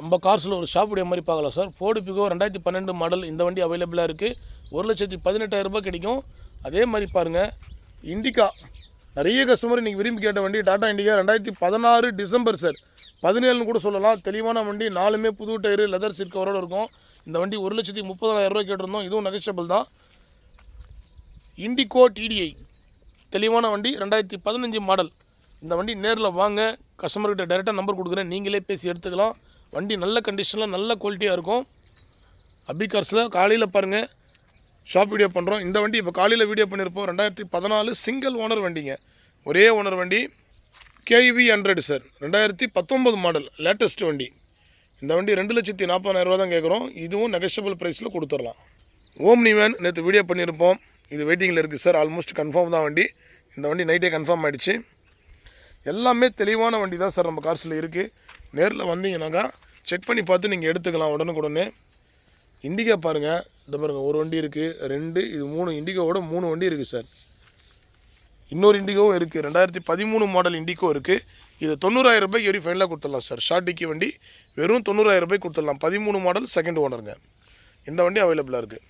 நம்ம கார்ஸில் ஒரு ஷாப்புடைய மாதிரி பார்க்கலாம் சார். ஃபோர்டு பிகோ ரெண்டாயிரத்தி பன்னெண்டு மாடல் இந்த வண்டி அவைலபிளாக இருக்குது ஒரு லட்சத்தி பதினெட்டாயிரம் ரூபாய் கிடைக்கும். அதே மாதிரி பாருங்கள் இண்டிகா நிறைய கஸ்டமர் இன்றைக்கி விரும்பி கேட்ட வண்டி டாடா இண்டிகா ரெண்டாயிரத்தி பதினாறு டிசம்பர் சார். பதினேழுன்னு கூட சொல்லலாம். தெளிவான வண்டி நாலுமே புது டயரு லெதர் சீட் இருக்கும். இந்த வண்டி ஒரு லட்சத்தி முப்பதாயிரரூபா கேட்டிருந்தோம். இதுவும் நெகஷபிள் தான். இண்டிகோ டிடிஐ தெளிவான வண்டி ரெண்டாயிரத்தி பதினஞ்சு மாடல் இந்த வண்டி நேரில் வாங்க. கஸ்டமர்கிட்ட டைரெக்டாக நம்பர் கொடுக்குறேன். நீங்களே பேசி எடுத்துக்கலாம். வண்டி நல்ல கண்டிஷனில் நல்ல குவாலிட்டியாக இருக்கும். அபி கார்ஸில் காலையில் பாருங்கள் ஷாப் வீடியோ பண்ணுறோம் இந்த வண்டி இப்போ காலையில் வீடியோ பண்ணியிருப்போம் ரெண்டாயிரத்தி பதினாலு சிங்கிள் ஓனர் வண்டிங்க. ஒரே ஓனர் வண்டி. கேவி ஹண்ட்ரட் சார் ரெண்டாயிரத்தி பத்தொம்பது மாடல் லேட்டஸ்ட் வண்டி. இந்த வண்டி ரெண்டு லட்சத்தி நாற்பதாயிரரூவா தான் கேட்குறோம் இதுவும் நெகஷியபிள் ப்ரைஸில் கொடுத்துடலாம். ஓம்னி வேன் நேற்று வீடியோ பண்ணியிருப்போம் இது வெயிட்டிங்கில் இருக்குது சார் ஆல்மோஸ்ட் கன்ஃபார்ம் தான் வண்டி. இந்த வண்டி நைட்டே கன்ஃபார்ம் ஆகிடுச்சு எல்லாமே தெளிவான வண்டி தான் சார் நம்ம கார்ஸில் இருக்குது நேரில் வந்தீங்கன்னாக்கா செக் பண்ணி பார்த்து நீங்கள் எடுத்துக்கலாம் உடனுக்குடனே. இண்டிகா பாருங்கள் இந்த பாருங்கள் ஒரு வண்டி இருக்குது ரெண்டு இது மூணு இண்டிகோவோட மூணு வண்டி இருக்குது சார். இன்னொரு இண்டிகோவும் இருக்குது ரெண்டாயிரத்தி பதிமூணு மாடல் இண்டிகோ இருக்குது இது தொண்ணூறாயிரம் ரூபாய்க்கு எரி ஃபைனலாக கொடுத்துடலாம் சார்? ஷார்ட் டிக்கி வண்டி வெறும் தொண்ணூறாயிரம் ரூபாய் கொடுத்துடலாம். பதிமூணு மாடல் செகண்ட் ஓனருங்க இந்த வண்டி அவைலபிளாக இருக்குது